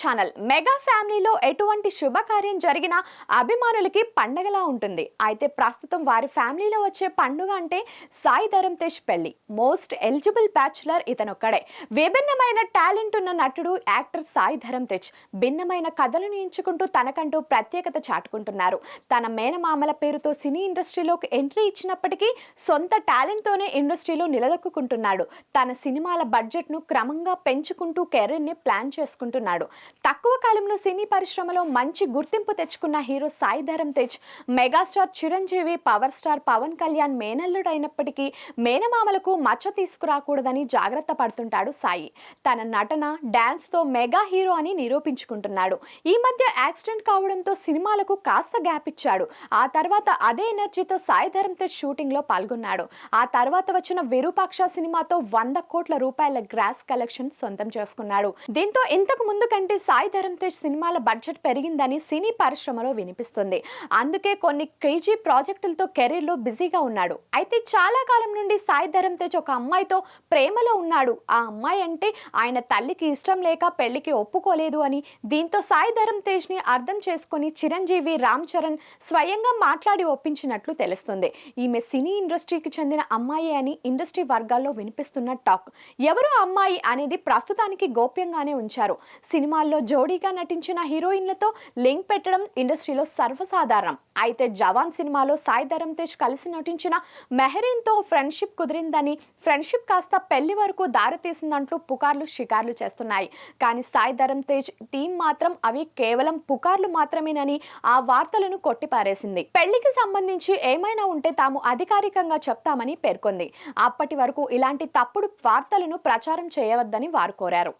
Channel mega ఫ్యామిలీలో ఎటువంటి శుభకార్యం జరిగినా అభిమానులకి పండగలా ఉంటుంది. అయితే ప్రస్తుతం వారి ఫ్యామిలీలో వచ్చే పండుగ అంటే సాయి ధరమ్ తేజ్ పెళ్ళి. మోస్ట్ ఎలిజిబుల్ బ్యాచులర్ ఇతనొక్కడే. విభిన్నమైన టాలెంట్ ఉన్న నటుడు యాక్టర్ సాయి ధరమ్ తేజ్ భిన్నమైన కథలను ఎంచుకుంటూ తనకంటూ ప్రత్యేకత చాటుకుంటున్నారు. తన మేనమామల పేరుతో సినీ ఇండస్ట్రీలోకి ఎంట్రీ ఇచ్చినప్పటికీ సొంత టాలెంట్తోనే ఇండస్ట్రీలో నిలదొక్కుంటున్నాడు తన సినిమాల బడ్జెట్ను క్రమంగా పెంచుకుంటూ కెరీర్ని ప్లాన్ చేసుకుంటున్నాడు. తక్కువ కాలంలో సినీ పరిశ్రమలో మంచి గుర్తింపు తెచ్చుకున్న hero Sai Dharam Tej megastar Chiranjeevi power star Pawan Kalyan మేనల్లుడు అయినప్పటికీ మేనమామలకు మచ్చ తీసుకురాకూడదని జాగ్రత్త పడుతుంటాడు సాయి. తన నటన డ్యాన్స్తో మెగా హీరో అని నిరూపించుకుంటున్నాడు. ఈ మధ్య యాక్సిడెంట్ కావడంతో సినిమాలకు కాస్త గ్యాప్ ఇచ్చాడు. ఆ తర్వాత అదే ఎనర్జీతో సాయి ధరం తేజ్ షూటింగ్లో పాల్గొన్నాడు. ఆ తర్వాత వచ్చిన విరూపాక్ష సినిమాతో వంద కోట్ల రూపాయల గ్రాస్ కలెక్షన్ సొంతం చేసుకున్నాడు. దీంతో ఇంతకు ముందు కంటే సాయి ధరమ్ తేజ్ సినిమాల బడ్జెట్ పెరిగిందని సినీ పరిశ్రమలో వినిపిస్తుంది. అందుకే కొన్ని కేజీ ప్రాజెక్టులతో కెరీర్లో బిజీగా ఉన్నాడు. అయితే చాలా కాలం నుండి సాయి ధరమ్ తేజ్ ఒక అమ్మాయితో ప్రేమలో ఉన్నాడు. ఆ అమ్మాయి అంటే ఆయన తల్లికి ఇష్టం లేక పెళ్ళికి ఒప్పుకోలేదు అని దీంతో సాయి ధరమ్ తేజ్ని అర్థం చేసుకొని చిరంజీవి రామ్ చరణ్ స్వయంగా మాట్లాడి ఒప్పించినట్లు తెలుస్తుంది. ఈమె సినీ ఇండస్ట్రీకి చెందిన అమ్మాయి అని ఇండస్ట్రీ వర్గాల్లో వినిపిస్తున్న టాక్. ఎవరు అమ్మాయి అనేది ప్రస్తుతానికి గోప్యంగానే ఉంచారు. సినిమాల్లో జోడీగా నటించిన హీరోయిన్లతో లింక్ పెట్టడం ఇండస్ట్రీలో సర్వసాధారణం. అయితే జవాన్ సినిమాలో సాయి ధరమ్ తేజ్ కలిసి నటించిన మెహరీన్తో ఫ్రెండ్షిప్ కుదిరిందని ఫ్రెండ్షిప్ కాస్త పెళ్ళి వరకు దారితీసిందంటూ పుకార్లు షికార్లు చేస్తున్నాయి. కానీ సాయి ధరమ్ తేజ్ టీం మాత్రం అవి కేవలం పుకార్లు మాత్రమేనని ఆ వార్తలను కొట్టిపారేసింది. పెళ్ళికి సంబంధించి ఏమైనా ఉంటే తాము అధికారికంగా చెప్తామని పేర్కొంది. అప్పటి వరకు ఇలాంటి తప్పుడు వార్తలను ప్రచారం చేయవద్దని వారు కోరారు.